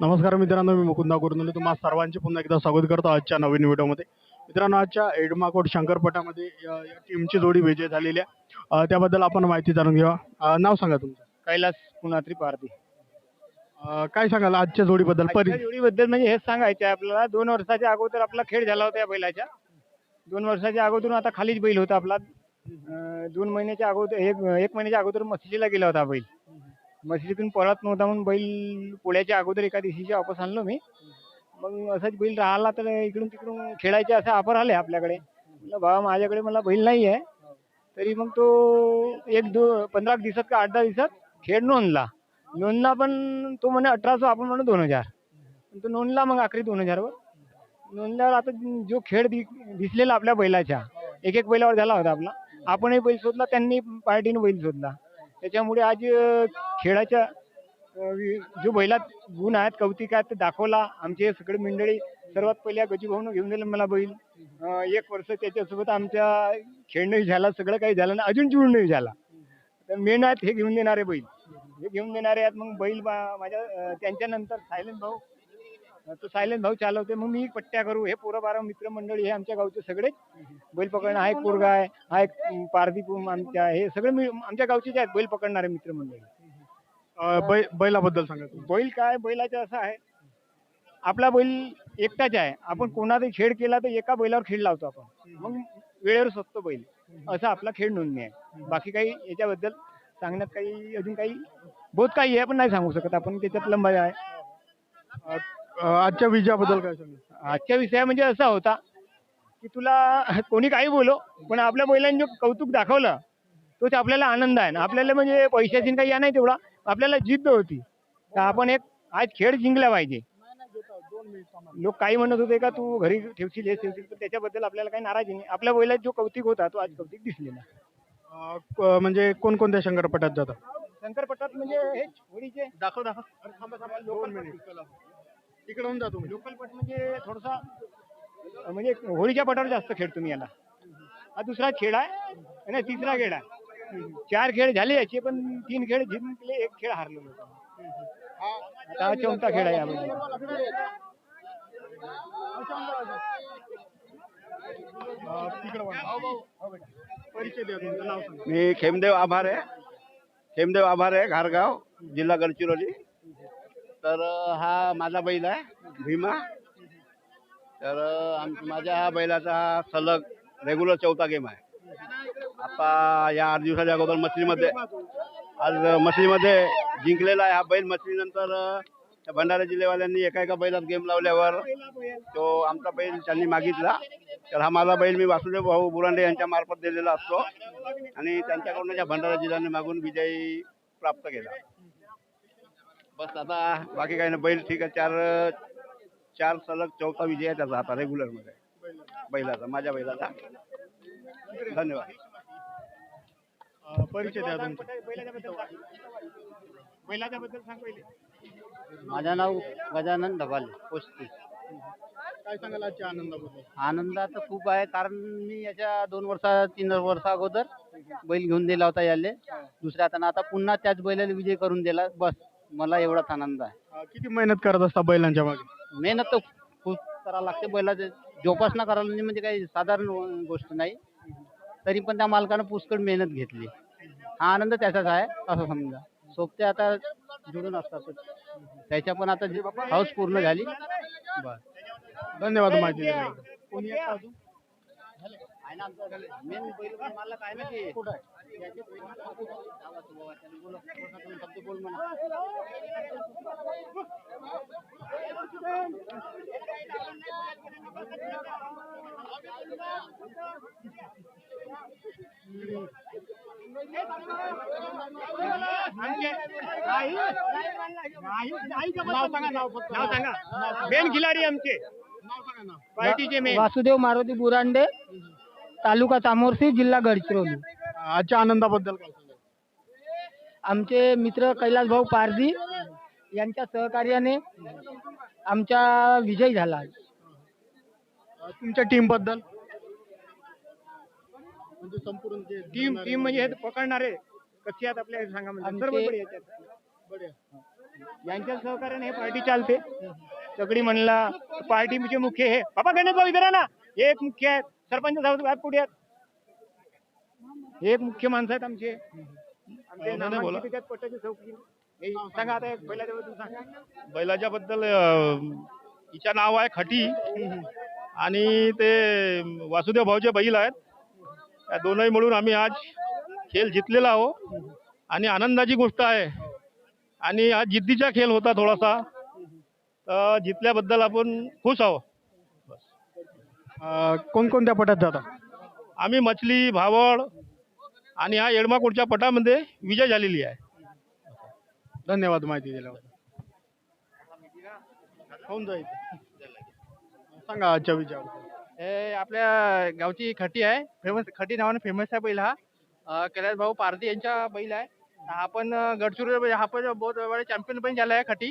नमस्कार मित्रांनो मी मुकुंदा गुरुनले तुम्हा सर्वांचे पुन्हा एकदा स्वागत करतो आजच्या नवीन व्हिडिओमध्ये. मित्रांनो आजच्या एडमाकोट शंकरपटामध्ये या या टीमची जोडी विजय झालेली आहे. त्याबद्दल आपण माहिती जाणून घेऊया. अ, नाव सांगा तुमचं. कैलास पुनात्री पारधी. अ, काय सांगाल आजच्या जोडीबद्दल? परि आजच्या जोडीबद्दल म्हणजे हेच सांगायचं आहे आपल्याला. दोन वर्षाच्या अगोदर आपला खेळ झाला होता या बैलाच्या दोन वर्षाच्या अगोदर आता खालीच बैल होता आपला. अं, दोन महिन्याच्या अगोदर एक एक महिन्याच्या अगोदर मशिदीला गेला होता हा बैल. मशिदीतून पळत नव्हता म्हणून बैल पोळ्याच्या अगोदर एका दिवशीच्या वापस आणलो मी. मग असंच बैल राहिला तर इकडून तिकडून खेळायचे असे ऑफर आले आपल्याकडे. म्हणलं बाबा माझ्याकडे मला बैल नाही आहे तरी मग तो एक दो पंधरा दिवसात का आठ दहा दिवसात खेळ नोंदला. नोंदला पण तो म्हणे अठराशे आपण म्हणू दोन हजार. पण तो नोंदला मग आखरी दोन हजारवर. नोंदल्यावर आता जो खेळ दि दिसलेला आपल्या बैलाच्या एक एक बैलावर झाला होता आपला. आपणही बैल शोधला त्यांनी पार्टीने बैल शोधला. त्याच्यामुळे आज खेळाच्या जो बैलात गुण आहेत कौतिक आहेत ते दाखवला. आमचे सगळे मंडळी सर्वात पहिल्या गजीभाऊनं घेऊन दिलं मला बैल. एक वर्ष त्याच्यासोबत आमच्या खेळणंही झाला सगळं काही झालं ना अजून जुळणंही झाला. तर मेन आहेत हे घेऊन देणारे बैल. हे घेऊन देणारे आहेत मग बैल माझ्या त्यांच्यानंतर सायलेंट भाऊ तो सायलेंट भाऊ चालवते. मग मी पट्ट्या करू. हे पोरं बारा मित्रमंडळी हे आमच्या गावचे सगळे. बैल पकडणं हा एक पोरगा आहे. हा एक पारदीप आमच्या हे सगळे मी आमच्या जे आहेत बैल पकडणारे मित्रमंडळी. बैल बैलाबद्दल सांगा बैल काय? बैलाचं असं आहे. आपला बैल एकटाच आहे. आपण कोणाचाही खेळ केला तर एका बैलावर खेळ लावतो आपण. मग वेळेवर स्वस्त बैल. असा आपला खेळ नोंदणी आहे. बाकी काही याच्याबद्दल सांगण्यात काही अजून काही बहुत काही आहे पण नाही सांगू शकत आपण. त्याच्यात लंबा आहे. आजच्या विजयाबद्दल काय सांगा? आजच्या विषय म्हणजे असा होता की तुला कोणी काही बोलो पण आपल्या बैलांनी जो कौतुक दाखवलं तोच आपल्याला आनंद आहे ना. आपल्याला म्हणजे पैशाची काही या नाही तेवढा आपल्याला जिद्द होती. तर आपण एक आज खेळ जिंकला पाहिजे. लोक काही म्हणत होते का तू घरी ठेवशील हे ठेवशील पण त्याच्याबद्दल आपल्याला काही नाराजी नाही. आपल्या बैलात जो कौतिक होता तो आज कौतिक दिसलेला अ, क- म्हणजे कोणकोणत्या शंकरपटात जातात शंकरपटात म्हणजे हे होळीचे दाखव दाखव. दोन मिनिट इकडून जा तुम्ही लोकल पट म्हणजे थोडासा म्हणजे होळीच्या पटावर जास्त खेळतो मी याला. हा दुसरा खेळ आहे आणि तिसरा खेळ आहे. चार खेळ झाले याचे पण तीन खेळ जिंकले एक खेळ हारलो आता हा चौथा खेळ आहे यामध्ये. तिकडं मी खेमदेव आभारे खेमदेव आभारे घारगाव जिल्हा गडचिरोली. तर हा माझा बैल आहे भीमा. तर आम माझ्या हा बैलाचा हा सलग रेग्युलर चौथा गेम आहे. आता या आठ दिवसाच्या अगोदर मछलीमध्ये आज मछलीमध्ये जिंकलेला आहे हा बैल. मछलीनंतर त्या भंडारा जिल्ह्यावाल्यांनी एका एका बैलात गेम लावल्यावर तो आमचा बैल त्यांनी मागितला. तर हा माझा बैल मी वासुदेव भाऊ बुरांडे यांच्या मार्फत दिलेला असतो. आणि त्यांच्याकडून या भंडारा जिल्ह्याने मागून विजयी प्राप्त केला. बस आता बाकी काही नाही बैल ठीक आहे. चार चार सलग चौथा विजय आहे त्याचा आता रेग्युलरमध्ये. बैलाचा माझ्या बैलाचा. धन्यवाद. अ, परिचय द्या तुमचा. बैलाच्या बद्दल सांग पहिले. माझं नाव गजानन ढबाले पोस्ती काय सांगाल आजच्या आनंदाबद्दल? आनंद तर खूप आहे कारण मी याच्या दोन वर्षा तीन वर्षा अगोदर बैल घेऊन दिला होता याले. दुसऱ्या हाताने आता पुन्हा त्याच बैलाला विजय करून दिला बस. मला एवढाच आनंद आहे. अ, किती मेहनत करत असता बैलांच्या मागे? मेहनत तर खूप करावं लागते. बैलाचे जोपासना करायला नाही म्हणजे काही साधारण गोष्ट नाही. तरी पण त्या मालकानं पुष्कळ मेहनत घेतली. हा आनंद त्याचाच आहे असं समजा. सोबते आता जुळून असतातच त्याच्या पण आता हाऊस पूर्ण झाली. बस. धन्यवाद माहिती दिल्याबद्दल. कोणी? मेन बैल मालक आहे ना ते. नाव सांगा नाव फक्त नाव सांगा मेन खिलाडी आमचे. पार्टीचे मेन वासुदेव मारुती बुरांडे तालुका चामोर्शी जिल्हा गडचिरोली. आजच्या आनंदाबद्दल काय सांगाल? आमचे मित्र कैलास भाऊ पारधी यांच्या सहकार्याने आमचा विजय झाला. अ, तुमच्या टीमबद्दल? म्हणजे संपूर्ण जे टीम टीम म्हणजे हे पकडणारे कशी आहेत आपल्या सांगा म्हणजे. सर्व आमचे- बढिया आहेत. बढिया. यांच्या सहकार्याने हे पार्टी चालते. सगळी म्हणला पार्टीचे मुख्य हे बाबा गणेश भाऊ इधर ना. हे एक मुख्य आहेत. सरपंच साहेब पुढे आहेत? एक मुख्य माणसं आहेत आमचे. आमचे नामांकित त्याच्यात पट्ट्याची चौकी हे सांगा आता एक सांगा. बैलाच्या बद्दल हिच्या नाव आहे खटी. आणि ते वासुदेव भाऊचे बैल आहेत. त्या दोनही मिळून आम्ही आज खेळ जिंकलेला आहो. आणि आनंदाची गोष्ट आहे. आणि हा जिद्दीचा खेळ होता थोडासा. तर जिंकल्याबद्दल आपण खुश आहो कोणकोणत्या पटात जाता? आम्ही मछली भावड आणि हा येडमाकोटच्या पटामध्ये विजय झालेली आहे. धन्यवाद माहिती दिल्याबद्दल. होऊन जाईल. सांगा आजच्या विचार हे आपल्या गावची खटी आहे. फेमस खटी नावाने फेमस आहे बैल हा. कैलास भाऊ पारधी यांचा बैल आहे. हा पण गडचिरोली म्हणजे हा पण बहुत वेळा चॅम्पियन पण झाला आहे खटी.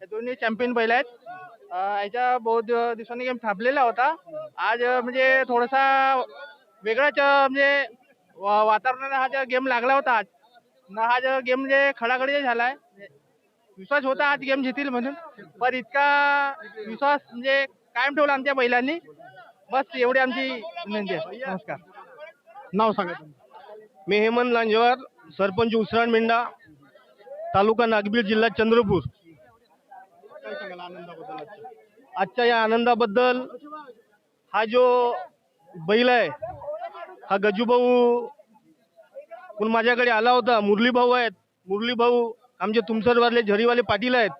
हे दोन्ही चॅम्पियन बैल आहेत. याच्या बहुत दिवसांनी गेम थांबलेला होता. आज म्हणजे थोडासा वेगळाच म्हणजे वा- वातावरणाला हा गेम लागला होता आज न हा जो गेम म्हणजे खडाखडी झाला आहे विश्वास होता आज गेम जितील म्हणून पण इतका विश्वास म्हणजे कायम ठेवला आमच्या बैलांनी बस एवढी आमची विनंती आहे नमस्कार नाव सांगा. मी हेमंत लांजवार सरपंच उसराण मेंढा तालुका नागबीड जिल्हा चंद्रपूर? आजच्या या आनंदाबद्दल हा जो बैल आहे हा गजूभाऊ पण माझ्याकडे आला होता. मुरली भाऊ आहेत. मुरली भाऊ आमचे तुमसरवाले झरीवाले पाटील आहेत.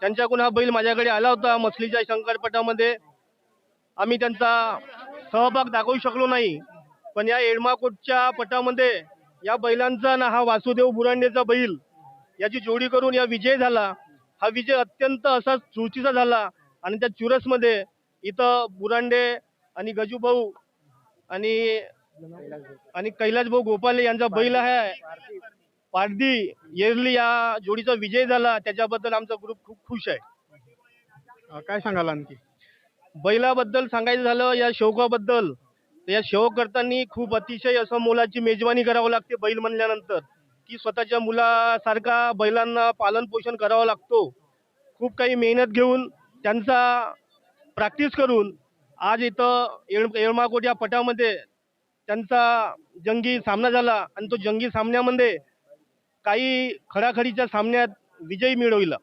त्यांच्याकडून हा बैल माझ्याकडे आला होता मछलीच्या शंकरपटामध्ये आम्ही त्यांचा सहभाग दाखवू शकलो नाही. पण या एडमाकोटच्या पटामध्ये या बैलांचा ना हा वासुदेव बुरांडेचा बैल याची जोडी करून या विजय झाला. हा विजय अत्यंत असा चुरचीचा झाला. आणि त्या चुरसमध्ये इथं बुरांडे आणि गजूभाऊ आणि आणि कैलास भाऊ गोपाले यांचा बैल आहे. पारदी येरली या जोडीचा विजय झाला. त्याच्याबद्दल आमचा ग्रुप खूप खुश आहे. अं, काय सांगाल आणखी? बैलाबद्दल सांगायचं झालं या शौकाबद्दल. तर या शौक करताना खूप अतिशय असं मुलाची मेजवानी करावं लागते बैल म्हणल्यानंतर. की स्वतःच्या मुलासारखा बैलांना पालन पोषण करावं लागतो. खूप काही मेहनत घेऊन त्यांचा प्रॅक्टिस करून आज इथं येळ येळमाकोट या पटामध्ये त्यांचा जंगी सामना झाला आणि तो जंगी सामन्यामध्ये काही खडाखडीच्या सामन्यात विजय मिळवला.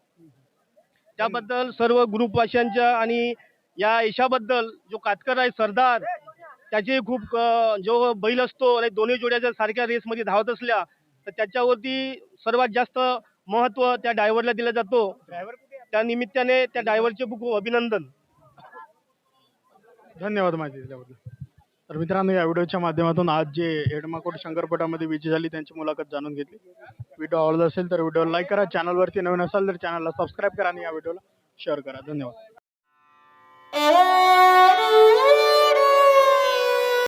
त्याबद्दल सर्व ग्रुपवासियांच्या आणि या यशाबद्दल जो कातकर आहे सरदार त्याचे खूप जो बैल असतो आणि दोन्ही जोड्या जर सारख्या रेसमध्ये धावत असल्या तर त्याच्यावरती सर्वात जास्त महत्त्व त्या ड्रायव्हरला दिलं जातो. त्या निमित्ताने त्या ड्रायव्हरचे खूप अभिनंदन. धन्यवाद माहिती दिल्याबद्दल. तर मित्रांनो या व्हिडिओच्या माध्यमातून आज जे हेडमाकोट शंकरपटामध्ये विजय झाली त्यांची मुलाखत जाणून घेतली. व्हिडिओ आवडला असेल तर व्हिडिओला लाईक करा. चॅनलवरती नवीन असाल तर चॅनलला सबस्क्राईब करा आणि या व्हिडिओला शेअर करा. धन्यवाद.